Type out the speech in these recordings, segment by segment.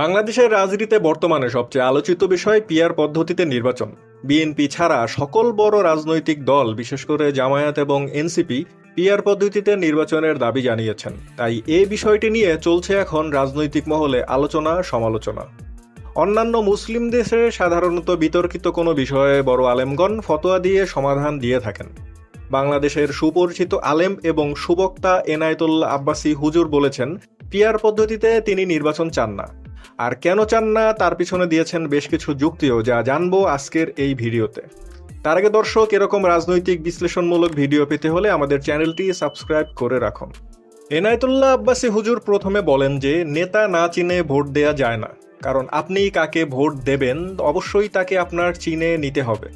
বাংলাদেশের রাজনীতিতে বর্তমানে সবচেয়ে আলোচিত বিষয় পিয়ার পদ্ধতিতে নির্বাচন। বিএনপি ছাড়া সকল বড় রাজনৈতিক দল, বিশেষ করে জামায়াত এবং এনসিপি পিয়ার পদ্ধতিতে নির্বাচনের দাবি জানিয়েছেন। তাই এ বিষয়টি নিয়ে চলছে এখন রাজনৈতিক মহলে আলোচনা, সমালোচনা। অন্যান্য মুসলিম দেশে সাধারণত বিতর্কিত কোনো বিষয়ে বড় আলেমগণ ফতোয়া দিয়ে সমাধান দিয়ে থাকেন। বাংলাদেশের সুপরিচিত আলেম এবং সুবক্তা এনায়েতুল্লাহ আব্বাসী হুজুর বলেছেন পিয়ার পদ্ধতিতে তিনি নির্বাচন চান না। আর কেন চান না, তার পিছনে দিয়েছেন বেশ কিছু যুক্তিও যা জানব আজকের এই ভিডিওতে। তার আগে দর্শক, এরকম রাজনৈতিক বিশ্লেষণমূলক ভিডিও পেতে হলে আমাদের চ্যানেলটি সাবস্ক্রাইব করে রাখুন। এনায়েতুল্লাহ আব্বাসী হুজুর প্রথমে বলেন যে, নেতা না চিনে ভোট দেয়া যায় না। কারণ আপনি কাকে ভোট দেবেন, অবশ্যই তাকে আপনার চিনে নিতে হবে।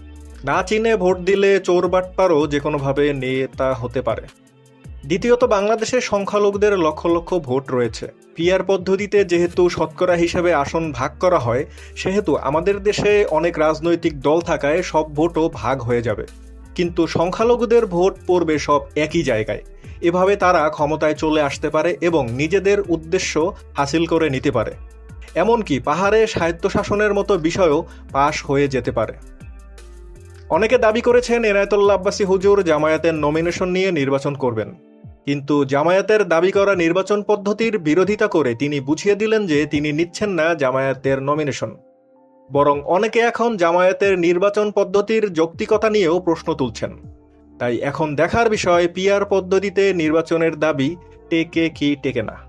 না চিনে ভোট দিলে চোর বাটপারও যে কোনোভাবে নেতা হতে পারে। দ্বিতীয়ত বাংলাদেশের সংখ্যালঘুদের লক্ষ লক্ষ ভোট রয়েছে। পিয়ার পদ্ধতিতে যেহেতু শতকরা হিসাবে আসন ভাগ করা হয়, সেহেতু আমাদের দেশে অনেক রাজনৈতিক দল থাকায় সব ভোটও ভাগ হয়ে যাবে। কিন্তু সংখ্যালঘুদের ভোট পড়বে সব একই জায়গায়। এভাবে তারা ক্ষমতায় চলে আসতে পারে এবং নিজেদের উদ্দেশ্য হাসিল করে নিতে পারে। এমনকি পাহাড়ে স্বায়ত্তশাসনের মতো বিষয়ও পাশ হয়ে যেতে পারে। অনেকে দাবি করেছেন, এনায়তুল্লাহ আব্বাসী হুজুর জামায়াতের নমিনেশন নিয়ে নির্বাচন করবেন। কিন্তু জামায়াতের দাবি করা নির্বাচন পদ্ধতির বিরোধিতা করে তিনি বুঝিয়ে দিলেন যে তিনি নিচ্ছেন না জামায়াতের নমিনেশন বরং অনেকে এখন জামায়াতের নির্বাচন পদ্ধতির যৌক্তিকতা নিয়েও প্রশ্ন তুলছেন। তাই এখন দেখার বিষয় পিয়ার পদ্ধতিতে নির্বাচনের দাবি, টেকে কি, টেকে না।